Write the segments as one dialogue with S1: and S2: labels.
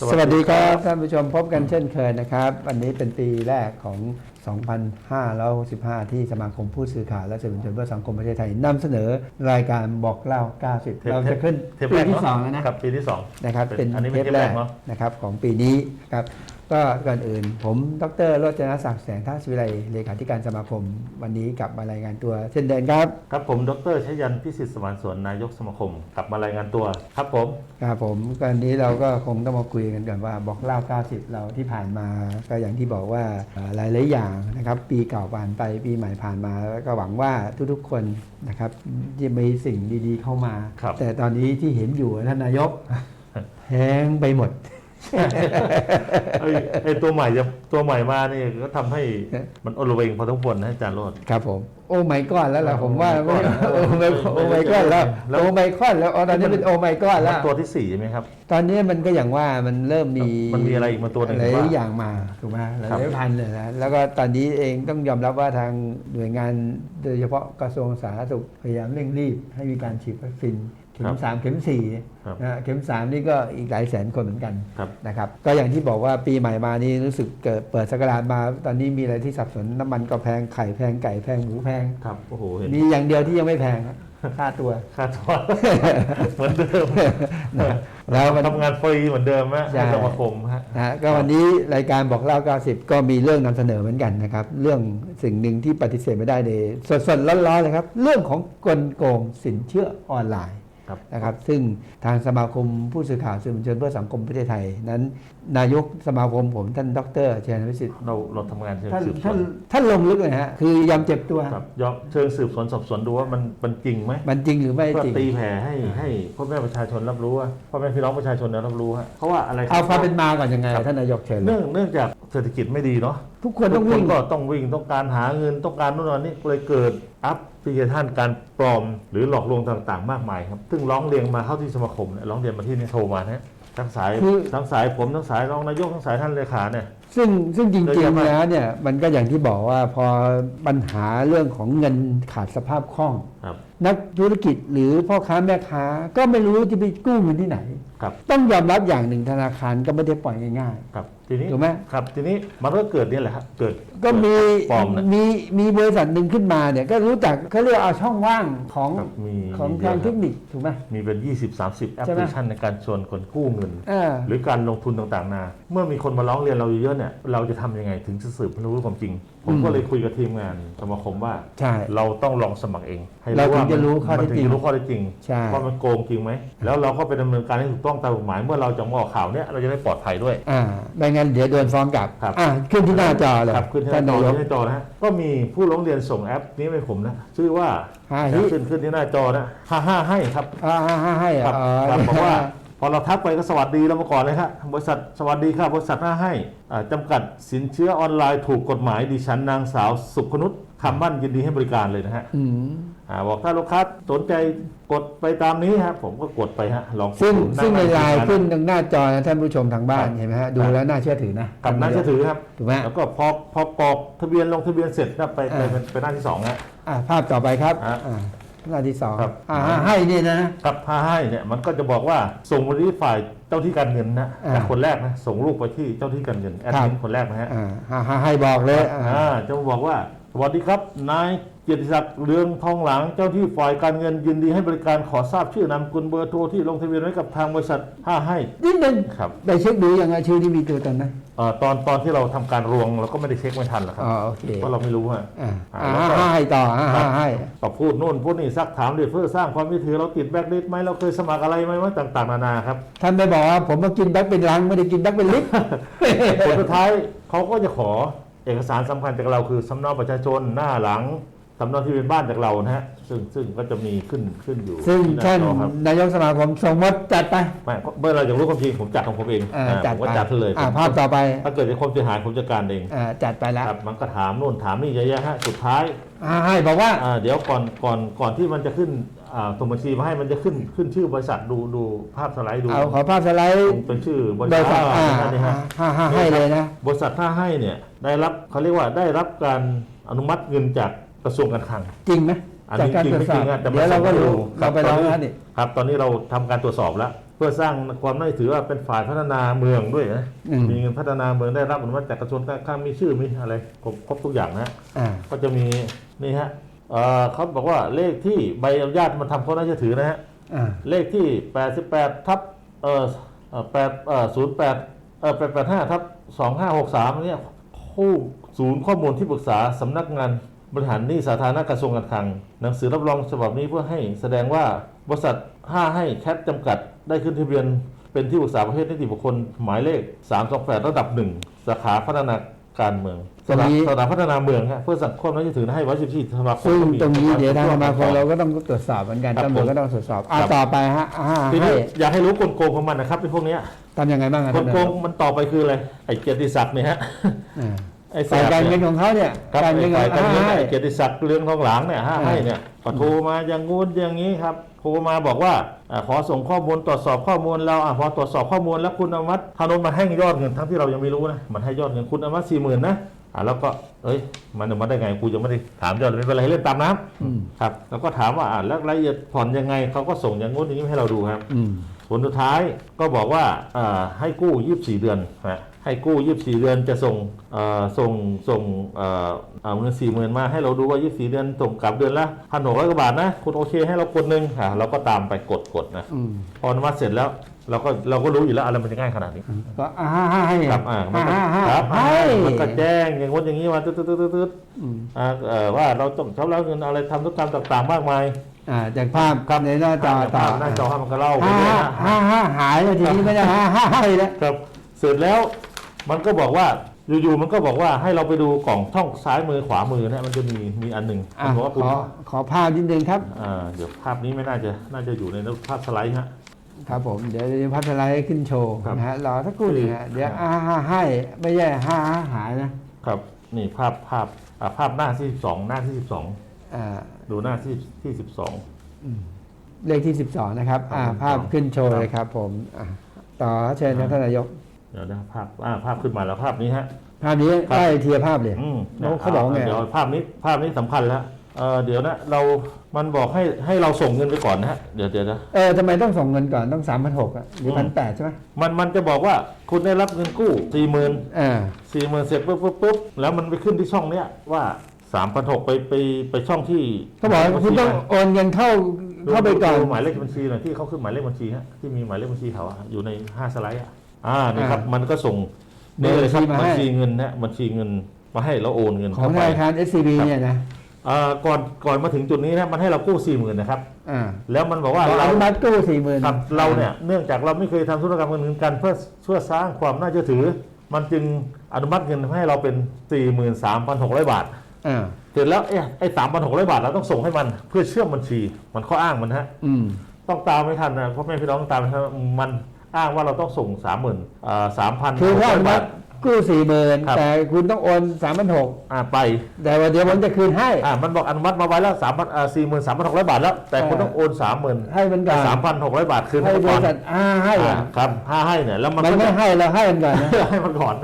S1: สวัสดีครับท่านผู้ชมพบกันเช่นเคยนะครับ วันนี้เป็นปีแรกของ 2565 ที่สมาคมผู้สื่อข่าวและสื่อมวลชนเพื่อสังคมประเทศไทยนำเสนอรายการบอกเล่า 90 เราจะขึ้น
S2: เทป
S1: ปี
S2: แรก
S1: ที่
S2: เนะ
S1: สองแล้วนะครับ
S2: ปีที่สอง
S1: นะครับ
S2: เป็
S1: เป็น
S2: นอันนี้เป็
S1: เท
S2: น
S1: ปแรก
S2: เทปแรกเนอะ
S1: นะครับของปีนี้ครับ ก็ก่อนอื่น ผมดรโรจนศักดิ์แสงท่าศิวิไลเลขาธิการสมาคม วันนี้กลับมารายงานตัว เช่นเดิมครับ
S2: ครับผม ดรชยันพิสิทธิ์สมานสวนนายกสมาคม กลับมารายงานตัวครับผม
S1: ครับผมก็อันนี้เราก็คงต้องมาคุยกันก่อนว่าบอกเล่า90 เราที่ผ่านมา ก็อย่างที่บอกว่าเอ่อหลายๆอย่างนะครับ ปีเก่าผ่านไปปีใหม่ผ่านมาแล้วก็หวังว่าทุกๆคนนะครับจะมีสิ่งดีๆเข้ามา
S2: ครับ
S1: แต่ตอนนี้ที่เห็นอยู่ท่านนายกแห้งไปหมด
S2: เอ้ยไอตัวใหม่จะตัวใหม่มานี่ก็ทำให้มันอลเวงพอทุกคนนะอาจารย์โรด
S1: ครับผม โอ้ไม่ก้อนแล้วล่ะผมว่า
S2: โอ้
S1: โอ้
S2: my
S1: ไม่
S2: god
S1: โอ้ไม่ก้อนแล้ว
S2: แล้ว
S1: โอ้ไม่ก้อนแล้วอ๋อตอนนี้เป็นโอ้ไม่ก้อนแล้ว
S2: ตัวที่สี่ใช่ไหมครับ
S1: ตอนนี้มันก็อย่างว่ามันเริ่มมี
S2: มันมีอะไรอีกมาตัวหนึ่ง
S1: หลาย
S2: ว่า
S1: อย่างมาถูกไหมหลา
S2: ครับ
S1: ยพันเลยนะแล้วก็ตอนนี้เองต้องยอมรับว่าทางหน่วยงานโดยเฉพาะกระทรวงสาธารณสุขพยายามเร่งรีบให้มีการฉีดวัคซีน เข็มสามเข็มสี่
S2: ครับ
S1: นะฮะเข็มสามนี่ก็อีกหลายแสนคนเหมือนกัน
S2: ครับ
S1: นะครับก็อย่างที่บอกว่าปีใหม่มานี่รู้สึกเกิดเปิดสกราชมา ตอนนี้มีอะไรที่สับสนน้ำมันก็แพงไข่แพงไก่แพงหมูแพง
S2: ครับโอ้โหเห็น
S1: มีอย่างเดียวที่ยังไม่แพงครับค่าตัว
S2: ค่าตัวเหมือนเดิม
S1: แล้วมัน
S2: ทำงานฟรีเหมือนเดิมฮะ
S1: ใช่
S2: ในสมาคมฮะ
S1: นะฮะก็วันนี้รายการบอกเล่า 90 ก็มีเรื่องนำเสนอเหมือนกันนะครับ เรื่องสิ่งหนึ่งที่ปฏิเสธไม่ได้เลยสดๆร้อนๆเลยครับ เรื่องของกลโกงสินเชื่อออนไลน์
S2: ครับ
S1: นะครับซึ่งทางสมาคมผู้สื่อข่าวสื่อมวลชนเพื่อสังคมประเทศไทย นั้น นายกสมาคมผมท่านดรเชยนวิสิทธิ์
S2: เราเราทำงานเชิง
S1: ท่าน
S2: สืบสว
S1: ท่าน
S2: น
S1: ท่านลงลึกเลยฮะคือยอมเจ็บตัว
S2: ครับยอมเชิงสืบสวนสอบสวนดูว่ามันมันจริงไหม
S1: มันจริงหรือไม่
S2: เพื่อ
S1: จริง
S2: ตีแผ่ให้ให้พ่อแม่ประชาชนรับรู้ว่าพ่อแม่พี่น้องประชาชนเนี่ยรับรู้ฮะเพราะว่าอะไร
S1: เอาความเป็นมาก่อนยังไง
S2: ครับ
S1: ท่านนายกเชิญเลย
S2: เนื่องเนื่องจากเศรษฐกิจไม่ดีเนาะ
S1: ทุกคนต้องวิ่ง
S2: ทุกก็ต้องวิ่งต้องการหาเงินต้องการนู่นนนนี่เลยเกิดอัพพลิเคชันการปลอมหรือหลอกลวงต่างๆ มากมายครับ ซึ่งร้องเรียนมาเข้าที่สมาคมเนี่ยร้องเรียนมาที่นี่โทรมานะฮะทั้งสาย
S1: คือ
S2: ทั้งสายผมทั้งสายรองนายกทั้งสายท่านเลขาเนี่ย
S1: ซึ่งซึ่งจ
S2: เยอะ
S1: ริง
S2: แยะ
S1: ๆ
S2: มาก
S1: แล้วเนี่ยมันก็อย่างที่บอกว่าพอปัญหาเรื่องของเงินขาดสภาพคล่อง
S2: ครับ
S1: นักธุรกิจหรือพ่อค้าแม่ค้าก็ไม่รู้จะไปกู้เงินที่ไหน
S2: ครับ
S1: ต้องยอมรับอย่างหนึ่งธนาคารก็ไม่ได้ปล่อยง่าย
S2: ครับ ทีนี้
S1: ถูกไหม
S2: ครับทีนี้มันก็เกิดเนี่ยแหละครับเกิด
S1: ๆ ก็มี
S2: ปลอมนะ
S1: มีมีบริษัทหนึ่งขึ้นมาเนี่ยก็รู้จักเขาเรียกว่าเอาช่องว่างของ
S2: ครับมี
S1: ของ
S2: มี
S1: ทาง
S2: เยอะ
S1: เทคนิคถูกไหม
S2: มีเป็น 20-30 แอปพ
S1: ใช่ไหม
S2: ลิเคชันในการชวนคนกู้เงิน
S1: อ่า
S2: หรือการลงทุนต่างๆนาเมื่อมีคนมาร้องเรียนเราเยอะๆเนี่ย เราจะทำยังไงถึงจะสืบรู้ความจริง ผมก็เลยคุยกับทีมงานสมาคมว่า
S1: ใช่
S2: เราต้องลองสมัครเองให้
S1: เราถึง
S2: ว่า
S1: จะรู้ข้อเท็จจริง
S2: มันถึรู้ข้อเท็จจริง
S1: ใช่
S2: ว่ามันโกงจริงไหม แล้วเราก็ไปดำเนินการให้ถูกต้องตามกฎหมาย เมื่อเราจะมาออกข่าวเนี่ยเราจะได้ปลอดภัยด้วย
S1: อ่าไม่งั้นเดี๋ยวโดนฟ้องกลับ
S2: ครับ
S1: อ่าขึ้นที่หน้าจอเลย
S2: ครับขึ้นที่ห
S1: ท่า
S2: น้านจอนา
S1: ยก
S2: ที่หน้าจอนะฮะก็มีผู้ร้องเรียนส่งแอปนี้ให้ผมนะชื่อว่า
S1: ฮาฮิ
S2: ขึ้นขึ้นที่หน้าจอนะห้าห้าให้ครับ
S1: อ่าให้ให้
S2: ค
S1: อะ
S2: รับ
S1: อ๋อ
S2: ครับบอกว่า พอเราทักไปก็สวัสดีเรามาก่อนเลยครับบริษัทสวัสดีครับบริษัทหน้าให้อ่าจำกัดสินเชื่อออนไลน์ถูกกฎหมายดิฉันนางสาวสุขนุช คำมั่นยินดีให้บริการเลยนะฮะ
S1: อืม
S2: อ่าบอกถ้าลูกค้าสนใจกดไปตามนี้ครับผมก็กดไปฮะลอง
S1: ซึ่ง
S2: ดู
S1: ซึ่งใน
S2: ห
S1: ไลน์
S2: ทีมงา
S1: ขึ้นตรงหน้าจอนะท่านผู้ชมทางบ้าน
S2: ครับ
S1: เห็นไหมฮะดูแล้วน่าเชื่อถือนะ
S2: กับน่าเชื่อถือครับ
S1: ถูกไหม
S2: แล้วก็พอพอกรอกทะเบียนลงทะเบียนเสร็จนะไปไป
S1: อ่า
S2: เป็นไปหน้าที่สองฮะ
S1: อะภาพต่อไปครับ
S2: ฮะ
S1: อ่าหน้าที่สอง
S2: ครับ
S1: อ่าให้นี่นะ
S2: กับพาให้เนี่ยมันก็จะบอกว่าส่งไปที่ฝ่ายเจ้าที่การเงินนะ
S1: อ่า
S2: จากคนแรกนะส่งรูปไปที่เจ้าที่การเงินแอดมินคนแรกนะฮะ
S1: อ่าให้ให้ให้บอกเลยอ่า
S2: อ่าจะบอกว่าส วัสดีครับ นายเกียรติศักดิ์เรืองทองหลังเจ้าที่ฝ่ายการเงินยินดีให้บริการขอทราบชื่อนามสกุลเบอร์โทรที่ลงทะเบียนไว้กับทางบริษัทห้าให้
S1: นิดนึง
S2: ครับ
S1: ได้เช็คดูยังไงชื่อที่มีตัวตนนะ
S2: เอ่อตอนตอนที่เราทำการรวงเราก็ไม่ได้เช็คไม่ทันหรอกครับ
S1: อ๋อโอเค
S2: เพราะเราไม่รู้ฮะ
S1: อ่า
S2: อ่า
S1: อ่า
S2: แล้วก็
S1: ให้ต่ออ่า
S2: ครับ
S1: ให้
S2: ก็พูดนู่นพูดนี่ซักถามเดี๋ยวเพื่อสร้างความยึดถือเราติดแบ็คลิสต์ไหมเราเคยสมัครอะไรไหมว่าต่างๆนานาครับ
S1: ท่านไม่บอกว่าผมมากินแบ็คเป็นลังไม่ได้กินแบ็คเป็นลิตร
S2: ผลสุดท้ายเขาก็จะขอ เอกสารสำคัญจากเราคือสำเนาประชาชนหน้าหลังสำเนาที่เป็นบ้านจากเรานะฮะซึ่งซึ่งก็จะมีขึ้นขึ้นอยู่
S1: ซึ่ง
S2: ที่ห
S1: ท่าน
S2: จอครับ
S1: นายกสมาคมส่งมดจัดไป
S2: ไม่เมื่อเราอยากรู้ความจริงผมจัดของผมเอง
S1: อ่า
S2: อ่า
S1: จัด
S2: ผม
S1: ไป
S2: ก็จัดเลย
S1: อ่า
S2: ผม
S1: ภาพต่อไป
S2: ถ้าเกิดจะความเสียหายผมจัดการเอง
S1: อ่าจัดไปแล้ว
S2: ครับมันก็ถามนู่นถามนี่เยอะแยะฮะสุดท้าย
S1: อ่าให้บอกว่า
S2: อ่าเดี๋ยวก่อนก่อนก่อนที่มันจะขึ้นอ่า ตัวบัญชีมาให้มันจะขึ้นขึ้นชื่อบริษัทดูดูภาพสไลด์ดู
S1: เอาขอภาพสไลด์
S2: เป็นชื่อบริ
S1: โด
S2: ษั
S1: ย
S2: ท
S1: ฝากอ่า
S2: อ่านี่ฮะ
S1: ห้าห้าให้เลยนะ
S2: บริษัทท่าให้เนี่ยได้รับเขาเรียกว่าได้รับการอนุมัติเงินจากกระทรวงการคลัง
S1: จริงไหม
S2: อัน
S1: จาก
S2: นี้
S1: การ
S2: จริง
S1: ตรวจ
S2: ไม่
S1: ส
S2: จ
S1: อ
S2: ริ
S1: บ
S2: งอะแต่
S1: เดี๋ยวเราก็รู้
S2: ค
S1: เรา
S2: บ
S1: ไปร้อง
S2: ตนนี้
S1: นั่นนี่
S2: ครับ ตอนนี้เราทำการตรวจสอบแล้ว เพื่อสร้างความน่าถือว่าเป็นฝ่ายพัฒนาเมืองด้วยนะ
S1: อืม
S2: มีเงินพัฒนาเมืองได้รับอนุมัติจากกระทรวงการคลังมีชื่อมีอะไรครบครบทุกอย่างนะ
S1: อ่า
S2: ก็จะมีนี่ฮะ เอ่อเขาบอกว่าเลขที่ใบอนุญาตมันทำเขาน่าจะถือนะฮะ
S1: อ่า
S2: เลขที่ 88 ทับเอ่อเอ่อ8เอ่อ08เอ่อ885ทับ2563เนี่ยคู่ศูนย์ข้อมูลที่ปรึกษาสำนักงานบริหารหนี้สาธารณะกระทรวงการคลัง หนังสือรับรองฉบับนี้เพื่อให้แสดงว่าบริษัท 5 ให้แคทจำกัดได้ขึ้นทะเบียนเป็นที่ปรึกษาประเภทนิติบุคคลหมายเลข 328 ระดับ 1 สาขาพัฒนาการเมือง สถาสถาพัฒนาเมืองฮะเพื่อสังคมน่าจะถือให้ไว้14ธันวาคม
S1: ซึ่ง
S2: ก็มี
S1: ตรงนี้เดี๋ยวทางสมาคม
S2: ค
S1: เรา
S2: รับ
S1: ก็ต้องตรวจสอบเหมือนกัน
S2: ครับ
S1: ตำรวจ
S2: ผม
S1: ก็ต้องตรวจสอบอ่า
S2: ครับ
S1: ต่อไปฮะอ่า
S2: ที
S1: ให้
S2: นี้อยากให้รู้กลโกงของมันนะครับไอ้พวกเนี้ย
S1: ทำยังไงบ้างอะ
S2: กล
S1: ท่าน
S2: โก
S1: นาย
S2: ง
S1: ก
S2: มันต่อไปคืออะไรไอ้เกียรติศักดิ์เนี่ยฮะ
S1: อ่า
S2: ไอ้แส
S1: ฝ่าย
S2: บ
S1: การเงิ
S2: เนี่
S1: น
S2: ย
S1: ของเขาเนี่ย
S2: ครับ
S1: การ
S2: ไอ้
S1: เงินขอ
S2: ฝ่าย
S1: ง
S2: การเงิน
S1: ให้
S2: ไอ้เกียรติศักดิ์เรืองทองหลางเนี่ยห้า
S1: อ่า
S2: ให้เนี่ยก็โทรมาอย่างงู้นอย่างนี้ครับโทรมาบอกว่าอ่าขอส่งข้อมูลตรวจสอบข้อมูลเราอะพอตรวจสอบข้อมูลแล้วคุณอนุมัติทางโน้นมาให้ยอดเงินทั้งที่เรายังไม่รู้นะมันให้ยอดเงินคุณอนุมัติสี่หมื่นนะ อ่าแล้วก็เอ้ยมันอนุมัติได้ไงกูยังไม่ได้ถามยอดเลยไม่เป็นไรให้เล่นตามน้
S1: อืมำ
S2: ครับ แล้วก็ถามว่าอ่าแล้วรายละเอียดผ่อนยังไงเขาก็ส่งอย่างงู้นอย่างนี้ให้เราดูครับ
S1: อืม
S2: ผลสุดท้ายก็บอกว่าเอ่อให้กู้ 24 เดือนนะให้กู้ 24 เดือนจะส่งเอ่อส่งส่งเอ่อเอาเงิน4 0,000มาให้เราดูว่า 24 เดือนส่งกลับเดือนละพันหกร้อยกว่าบาทนะ คุณโอเคให้เรากดหนึ่งอะเราก็ตามไปกดกดนะ
S1: อืม
S2: พออนุมัติเสร็จแล้วเราก็เราก็รู้อยู่แล้วอะไรมันจะง่ายขนาดนี้
S1: ก็อ่าให้
S2: ครับอ่ามันก็
S1: อ่าให้
S2: ครับ
S1: ให้
S2: มันก็แจ้งอย่างงู้นอย่างนี้มาตึ๊ดตึ๊ดตึ๊ดตึ๊ดตึ๊ด
S1: อืม
S2: อ่าเอ่อว่าเราต้องชำระเงินอะไรทำธุรกรรมต่าง ๆ มากมาย
S1: อ่าจากภาพในหน้าจอต่อ
S2: หน้าจอให้มันก็เล่าไป
S1: ห้า
S2: เรื่อยนะ
S1: ห้าห้าหายแล้วทีนี้ไม่ได้ห้าห้าให้แล้ว
S2: ครับเสร็จแล้วมันก็บอกว่าอยู่ๆมันก็บอกว่าให้เราไปดูกล่องช่องซ้ายมือขวามือเนะมันจะมีมีอันหนึ่ง
S1: อะ
S2: มันบอกว่า
S1: ข
S2: คุณ
S1: อขอภาพนิดนึงครับ
S2: อ่าเดี๋ยวภาพนี้ไม่น่าจะน่าจะอยู่ในภาพสไลด์ฮะ
S1: ครับผม เดี๋ยวเดี๋ยวพัฒนาให้ขึ้นโชว์
S2: ครับ
S1: นะฮะรอสักครู่หนึงฮะเดี๋ยวอ่าห้าให้ไม่ใช่ห้าห้าหายนะครับ
S2: นี่ภาพภาพอ่าภาพหน้าที่12หน้าที่
S1: อ่า
S2: 12 ดูหน้าที่ที่
S1: เลขที่ 12 นะครับอ่า
S2: ครับ
S1: ภาพขึ้นโชว์
S2: ครับ
S1: เลยครับผมอะต่อเชิญครับท่านนายก
S2: 12เดี๋ยวนะภาพอ่าภาพขึ้นมาแล้วภาพนี้ฮะ
S1: ภาพนี้
S2: ครับ
S1: ใกล้เทียร์ภาพเลย
S2: อืม
S1: แล้วเขาบอกไง
S2: เดี๋ยวภาพนี้ภาพนี้สำคัญแล้วเออเดี๋ยวนะเรา มันบอกให้ให้เราส่งเงินไปก่อนนะฮะ เดี๋ยวเดี๋ยวนะ
S1: เออทำไมต้องส่งเงินก่อนต้อง 3 6 0 0อะหรือ
S2: อื
S1: พัน
S2: ม
S1: แปดใช่ไหม
S2: มันมันจะบอกว่าคุณได้รับเงินกู้สี่หมื่น
S1: อ่า
S2: สี่หมื่นเสร็จปุ๊บปุ๊บปุ๊บแล้วมันไปขึ้นที่ช่องเนี้ยว่า สามพันหกไปไปไปช่องที่
S1: เขาบอกว่าคุณต้องโอนเงินเข้า
S2: ดู
S1: เข้าไปก่อน
S2: ดูหมายเลขบัญชีหน่อยที่เขาขึ้นหมายเลขบัญชีฮะที่มีหมายเลขบัญชีเขาอะอยู่ในห้าสไลด์อะอ่านี่ครับ มันก็ส่งนี่เลยครับบัญชีเงินนะบัญชีเงินมาให้เราโอนเงิน
S1: ของ
S2: เข้า
S1: ธ
S2: ไป
S1: นาคาร SCB เนี่ยนะ
S2: อ่าก่อนก่อนมาถึงจุดนี้นะมันให้เรากู้สี่หมื่นนะครับ
S1: อ่า
S2: แล้วมันบอกว่า
S1: เรา
S2: เรา
S1: อนุมัติกู้สี่หมื่น
S2: ครับเราเนี่ยเนื่องจากเราไม่เคยทำธุรกรรมเงินกันเพื่อเพื่อสร้างความน่าเชื่อถือ มันจึงอนุมัติเงินให้เราเป็น 43,600 บาท
S1: อ่า
S2: เสร็จแล้วเอ๊ะไอ้3,600บาทเราต้องส่งให้มันเพื่อเชื่อมบัญชี มันข้ออ้างมันฮะ
S1: อืม
S2: ต้องตามไม่ทันนะเพราะแม่พี่น้องต้องตามไม่ทันมันอ้างว่าเราต้องส่ง30,000อ่า3,000
S1: คือถ้าอนุมั
S2: บา
S1: ติ
S2: ท
S1: กู้สี่หมื่น
S2: ครับ
S1: แต่คุณต้องโอนสามพันหก
S2: อ่าไป
S1: แต่ว่าเดี๋ยวผมจะคืนให้
S2: อ่ามันบอกอนุมัติมาไว้แล้ว3,000อ่า43,600บาทแล้ว แต่คุณต้องโอน30,000
S1: ให้มันก่อน
S2: 3,600บาทคืน
S1: ให้
S2: ให้
S1: บ
S2: ก่อ
S1: ริ
S2: น
S1: ษัทอ่าให้
S2: อ่า
S1: อะ
S2: ครับห้าให้เนี่ยแล้วมัน
S1: มัน
S2: ก็
S1: ไม่
S2: จะ
S1: ให้เราให้มันก่อนนะ
S2: ให้มันก่อน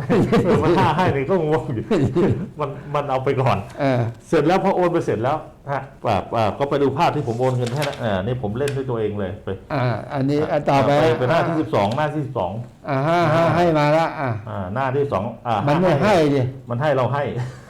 S2: มันห้าให้นี่ก็งงอยู่มันมันเอาไปก่อน
S1: เออ
S2: เสร็จแล้วพอโอนไปเสร็จแล้ว ฮะแบบอ่าก็ไปดูภาพที่ผมโอนเงินให้นะอ่านี่ผมเล่นด้วยตัวเองเลยไป
S1: อ่าอันนี้อะต่อไป
S2: ไปหน้าที่สิบสองหน้าที่สิบสอง
S1: อ่าห้าห้าให้มาละอ่า
S2: อ่าหน้าที่สองอ่า
S1: มันไม่ให้ดิ
S2: มันให้เราให้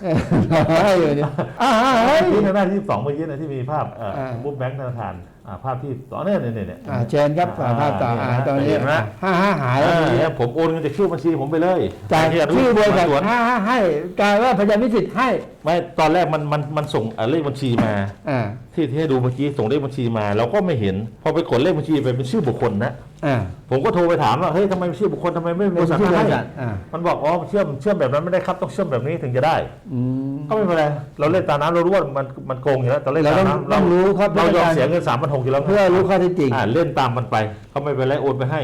S1: เออเราให้อยู่ดิอ่าให้
S2: ที่หน้าที่สิบสองเมื่อกี้นะที่มีภาพอ่า
S1: อ่า
S2: บุ๊กแบงค์ธนาคารอ่า ภาพที่สองเนี่ยเนี่ยเนี่ยเนี่ย
S1: อ่าเชิญครับอ่าภาพต่ออ่าตอนนี้
S2: เห็นไหม
S1: ห้าห้าหายแล้ว
S2: อ่า
S1: ทีนี้
S2: เนี่ยผมโอนเงินจากชื่อบัญชีผมไปเลย
S1: จ่าย
S2: ที่นุ
S1: ชื่อบริษัท
S2: มาสวน
S1: ห้าห้าให้กลายว่าพยานวิสิทธิ์ให้
S2: ไม่ตอนแรกมันมันมันส่งอ่าเลขบัญชีมา
S1: อ่า
S2: ที่ที่ให้ดูเมื่อกี้ส่งเลขบัญชีมาเราก็ไม่เห็น พอไปกดเลขบัญชีไปเป็นชื่อบุคคลนะ
S1: อ่า
S2: ผมก็โทรไปถามว่าเฮ้ยทำไมเป็นชื่อบุคคลทำไมไม่เป็นบริษัท
S1: เป็นชื่อบ
S2: ให้
S1: ริษัทอ่า
S2: มันบอกอ๋อเชื่อมเชื่อมแบบนั้นไม่ได้ครับต้องเชื่อมแบบนี้ถึงจะได้
S1: อืม
S2: ก็ไม่เป็นไรเราเล่นตามน้ำเรารู้ว่ามันมันโกงอยู่แล้วแต่เล่น
S1: เรา
S2: ตาม
S1: ต้อง
S2: น้ำ
S1: ต้องรู้ครับ
S2: เรายอม
S1: เพื่อการ
S2: เสียเงินสามพันหกอยู่แล้ว
S1: เพื่อรู้ข้อเท็จจริง
S2: อ่าเล่นตามมันไปเขาไม่เป็นไรโอนไปให้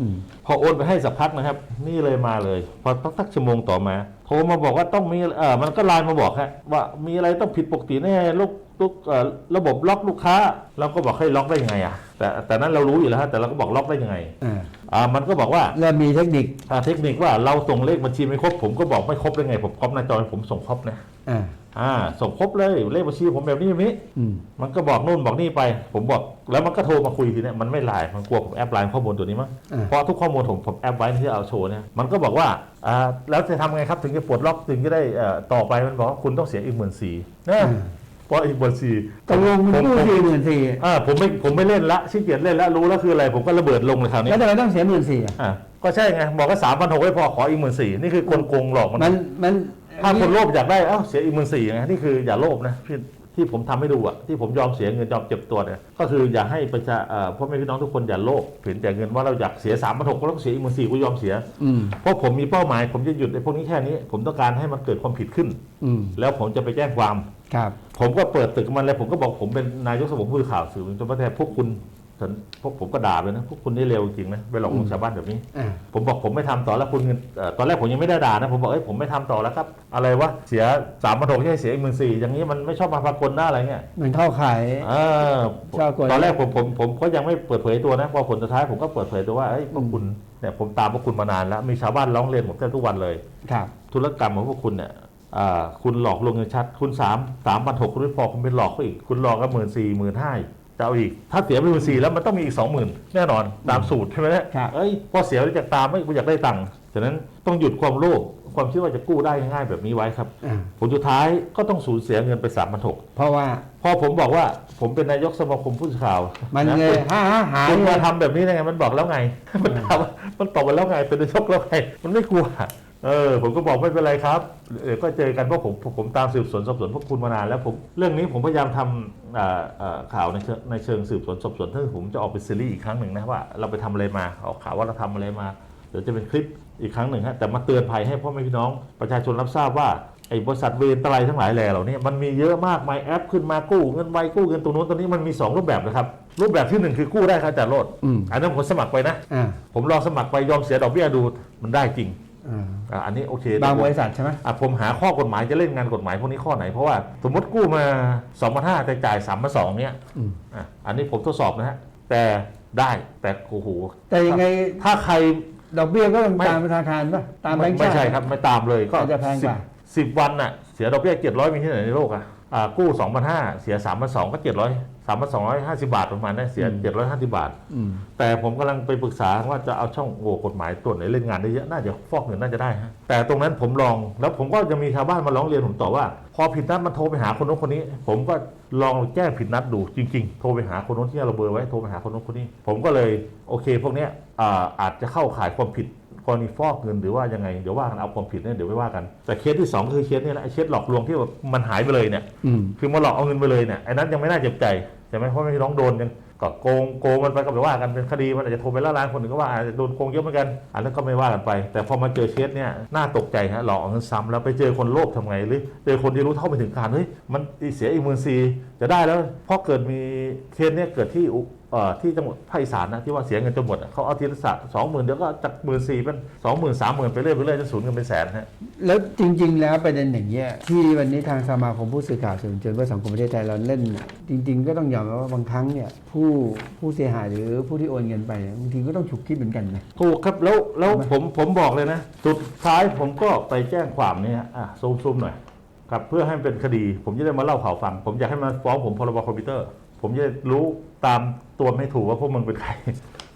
S1: อืม
S2: พอโอนไปให้สักพักนะครับ นี่เลยมาเลย พอสักชั่วโมงต่อมาโทรมาบอกว่าต้องมีเออมันก็ไลน์มาบอกฮะว่ามีอะไรต้องผิดปกติแน่ลูก ลูกเอ่อระบบล็อกลูกค้า เราก็บอกให้ล็อกได้ยังไงอะแต่แต่นั้นเรารู้อยู่แล้วฮะแต่เราก็บอกล็อกได้ยังไง
S1: อ่า
S2: อ่ามันก็บอกว่า
S1: เริ่มมีเทคนิค
S2: อ่าเทคนิคว่าเราส่งเลขบัญชีไม่ครบ ผมก็บอกไม่ครบได้ไง ผมครบหน้าจอผมส่งครบนะ
S1: อ่า
S2: อ่าส่งครบเลยเลขบัญชีผมแบบนี้แบบนี้
S1: อืม
S2: มันก็บอกนู่นบอกนี่ไป ผมบอกแล้วมันก็โทรมาคุยทีเนี้ยมันไม่ไลน์มันกลัวผมแอปไลน์ข้อมูลตัวนี้มั้ง
S1: อ่า
S2: เพราะทุกข้อมูลผมผมแอปไว้ที่เอาโชว์เนี่ยมันก็บอกว่าอ่าแล้วจะทำไงครับถึงจะปลดล็อกถึงจะได้เอ่อต่อไปมันบอกว่าคุณต้องเสียอีกหมื่นสี่นะ
S1: อ่า
S2: เพราะอีกหมื่นสี่
S1: ตกลงมันกู้สี่หมื่นสี่
S2: อ่าผมไม่ผมไม่เล่นละขี้เกียจเล่นละรู้แล้วคืออะไร ผมก็ระเบิดลงเลยคราวนี้
S1: แล้วทำไมต้องเสียหมื่นสี่อะ
S2: อ่าก็ใช่ไงบอกว่าสามพันหกไม่พอขออีกหมื่นสี่นี่คือกลโกงหลอกมัน
S1: มันมัน
S2: ถ้าคนโลภอยากได้เอ้าเสียอีกหมื่นสี่ไงนี่คืออย่าโลภนะที่ ที่ผมทำให้ดูอะที่ผมยอมเสียเงินยอมเจ็บตัวเนี่ยก็คืออย่าให้ประชาเอ่อพ่อแม่พี่น้องทุกคนอย่าโลภเห็นแต่เงินว่าเราอยากเสียสามพันหกก็ต้องเสียอีกหมื่นสี่กูยอมเสีย
S1: อืม
S2: เพราะผมมีเป้าหมาย ผมจะหยุดไอ้พวกนี้แค่นี้ ผมต้องการให้มันเกิดความผิดขึ้น
S1: อืม
S2: แล้วผมจะไปแจ้งความ
S1: ครับ
S2: ผมก็เปิดตึกมันเลยผมก็บอกผมเป็นนายกสมาคมผู้สื่อข่าวสื่อมวลชนประเทศพวกคุณ ฉันพวกผมก็ด่าเลยนะพวกคุณนี่เร็วจริงนะไปหลอกลวงชาวบ้านแบบนี้
S1: อ่า
S2: ผมบอกผมไม่ทำต่อแล้วคุณเงินเอ่อตอนแรกผมยังไม่ได้ด่านะผมบอกเอ้ยผมไม่ทำต่อแล้วครับอะไรวะเสียสามพันหกให้เสียอีกหมื่นสี่อย่างนี้มันไม่ชอบมาพากลหน้าอะไรเงี้ย
S1: มันเข้าขาย
S2: เออ
S1: ชอบกล
S2: ตอนแรกผมผมผมก็ยังไม่เปิดเผยตัวนะพอผลสุดท้ายผมก็เปิดเผยตัวว่าเอ้ยพวกคุณเนี่ยผมตามพวกคุณมานานแล้วมีชาวบ้านร้องเรียนผมแทบทุกวันเลย
S1: ครับ
S2: ธุรกรรมของพวกคุณเนี่ยอ่าคุณหลอกลวงเงินชัด คุณสามสามพันหกคุณไม่พอคุณไปหลอกเขาอีก คุณหลอกก็หมื่นสี่หมื่นห้า จะเอาอีก ถ้าเสียไปหมื่นสี่แล้วมันต้องมีอีกสองหมื่นแน่นอนตามสูตรใช่ไหมเนี่ย
S1: ครับ
S2: เอ้ยพอเสียแล้วจากตามไม่กูอยากได้ตังค์ฉะนั้นต้องหยุดความโลภความคิดว่าจะกู้ได้ง่ายๆแบบนี้ไว้ครับ
S1: อ่า
S2: ผลสุดท้ายก็ต้องสูญเสียเงินไปสามพันหก
S1: เพราะว่า
S2: พอผมบอกว่าผมเป็นนายกสมาคมผู้สื่อข่าว
S1: มัน
S2: นะ
S1: เลยห้าห้าหาย
S2: คุณ
S1: เล
S2: มาย ทำแบบนี้ได้ไงมันบอกแล้วไง มันทำมันตอบมาแล้วไงเป็นนายกแล้วไงมันไม่กลัว เออผมก็บอกไม่เป็นไรครับเดี๋ยวก็เจอกันเพราะผมผมผมตามสืบสวนสอบสวนพวกคุณมานานแล้วผมเรื่องนี้ผมพยายามทำอ่าอ่าข่าวในเชิงในเชิงสืบสวนสอบสวนถ้าผมจะออกเป็นซีรีส์อีกครั้งหนึ่งนะว่าเราไปทำอะไรมาออกข่าวว่าเราทำอะไรมาเดี๋ยวจะเป็นคลิปอีกครั้งหนึ่งฮะแต่มาเตือนภัยให้พ่อแม่พี่น้องประชาชนรับทราบว่าไอ้บริษัทเวรตะไลทั้งหลายแหล่เหล่านี้มันมีเยอะมากมายแอปขึ้นมากู้เงินไวกู้เงินตรงนู้นตรงนี้มันมีสองรูปแบบนะครับรูปแบบที่หนึ่งคือกู้ได้ครับอาจารย์โรด
S1: อืม
S2: อันนั้นผมสมัครไปนะ
S1: อ่า
S2: ผมลองสมัครไปยอมเสียดอกเบี้ยดูมันได้จริง
S1: อ่า
S2: อะอันนี้โอเค
S1: บางบริษัทใช่ไหม
S2: อะผมหาข้อกฎหมายจะเล่นงานกฎหมายพวกนี้ข้อไหน เพราะว่าสมมติกู้มา2 5 0 0แต่จ่าย3 2 0 0เนี่ย
S1: อืม
S2: อะอันนี้ผมทดสอบนะฮะแต่ได้แต่โอ้โห
S1: แต่ยังไง
S2: ถ้าใคร
S1: ดอกเบี้ยก็ต้อง
S2: ไม่
S1: ตามธนาคารป่ะตามแบ
S2: ไม่
S1: งก์ชา
S2: ไม่
S1: ติ
S2: ใช่ครับไม่ตามเลยก็
S1: อาจจะแพงกว่า
S2: สิบวันน่ะเสียดอกเบี้ยเจ็ดร้อยมีที่ไหนในโลกอะอ่ากู้สองพันห้าเสียสามพันสองก็เจ็ดร้อย สามพันสองร้อยห้าสิบาทประมาณนั้นเสียเจ็ดร้อยห้าสิบาท
S1: อืม
S2: แต่ผมกำลังไปปรึกษาว่าจะเอาช่องโหว่กฎหมายตัวไหนเล่นงานได้เยอะน่าจะฟอกเงินน่าจะได้ฮะแต่ตรงนั้นผมลองแล้วผมก็จะมีชาวบ้านมาร้องเรียนผมต่อว่า พอผิดนัดมันโทรไปหาคนโน้นคนนี้ ผมก็ลองแก้ผิดนัดดูจริง ๆ โทรไปหาคนโน้นที่เราเบอร์ไว้โทรไปหาคนโน้นคนนี้ ผมก็เลยโอเค พวกเนี้ยอ่าอาจจะเข้าข่ายความผิดกรณีฟอกเงินหรือว่ายังไงเดี๋ยวว่ากันเอาความผิดเนี่ยเดี๋ยวไม่ว่ากัน แต่เคสที่สองคือเคสเนี้แหละไอ้เคสหลอกลวงที่แบบมันหายไปเลยเนี่ย
S1: อืม
S2: คือมาหลอกเอาเงินไปเลยเนี่ยไอ้นั้นยังไม่น่าเจ็บใจ ใช่ไหมเพราะไม่น้องโดนยังก็โกงโกงมันไปก็ไปว่ากันเป็นคดีมันอาจจะโทรไปละลานคนหนึ่งก็ว่าอาจจะโดนโกงเยอะเหมือนกัน อันนั้นก็ไม่ว่ากันไป แต่พอมาเจอเคสเนี่ยน่าตกใจฮะหลอกเงินซ้ำแล้วไปเจอคนโลภทำไงหรือเจอคนที่รู้เท่าไม่ถึงการเฮ้ยมันเสียอีกหมื่นสี่จะได้แล้วเพราะเกิดมีเคสเนี่ยเกิดที่อุ ที่จังหวัดภาคอีสานนะที่ว่าเสียเงินจนหมดอะเขาเอาทีละสักสองหมื่นเดี๋ยวก็จากหมื่นสี่เป็นสองหมื่นสามหมื่นไปเรื่อยไปเรื่อยจนสูญเงินเป็นแสนฮะ
S1: แล้วจริง ๆ แล้วประเด็นอย่างเงี้ยที่วันนี้ทางสมาคมผู้สื่อข่าวสื่อมวลชนเพื่อสังคมประเทศไทยเราเล่นน่ะจริง ๆ ก็ต้องยอมรับว่าบางครั้งเนี่ยผู้ผู้เสียหายหรือผู้ที่โอนเงินไปเนี่ยบางทีก็ต้องฉุกคิดเหมือนกันนะ
S2: ถูกครับแล้วแล้ว
S1: ใช่ไหม
S2: ผมผมบอกเลยนะสุดท้ายผมก็ไปแจ้งความเนี่ยอะซูมซูมหน่อยครับเพื่อให้มันเป็นคดี ผมจะได้มาเล่าข่าวฟัง ผมอยากให้มันฟ้องผมพรบคอมพิวเตอร์ ผมจะรู้ตามตัวไม่ถูกว่าพวกมึงเป็นใคร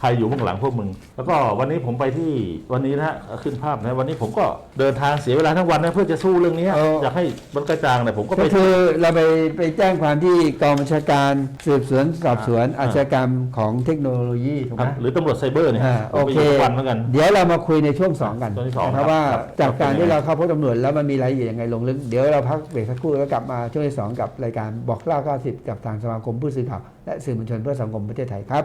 S2: ใครอยู่เบื้องหลังพวกมึง แล้วก็วันนี้ผมไปที่วันนี้นะฮะขึ้นภาพนะวันนี้ผมก็เดินทางเสียเวลาทั้งวันนะเพื่อจะสู้เรื่องนี้
S1: เออ
S2: อยากให้มันกระจ่างแต่ผมก็
S1: ก็
S2: ไป
S1: คือเราไปไปแจ้งความที่กองบัญชาการสืบสวนสอบสวน
S2: อ่า
S1: อาชญากรรมของเทคโนโลยีถูก
S2: ค
S1: ไห
S2: รั
S1: ม
S2: บหรือตำรวจไซเบอร์เนี่ย
S1: อ่า
S2: ผม
S1: โอ
S2: ไป
S1: เค
S2: อยู่ทุกวันเหมือนกัน
S1: เดี๋ยวเรามาคุยในช่วงสองกัน
S2: ช่วงที่สอง
S1: นะครับ
S2: ครับ
S1: ว่า
S2: ครับ
S1: จากการ
S2: ครับ
S1: ที่เราเข้าพบตำรวจแล้วมันมีรายละเอียดยังไงลงลึก เดี๋ยวเราพักเบรกสักครู่แล้วกลับมาช่วงที่สองกับรายการบอกเล่า 90 กับทางสมาคมผู้สื่อข่าวและสื่อมวลชนเพื่อสังคมประเทศไทยครับ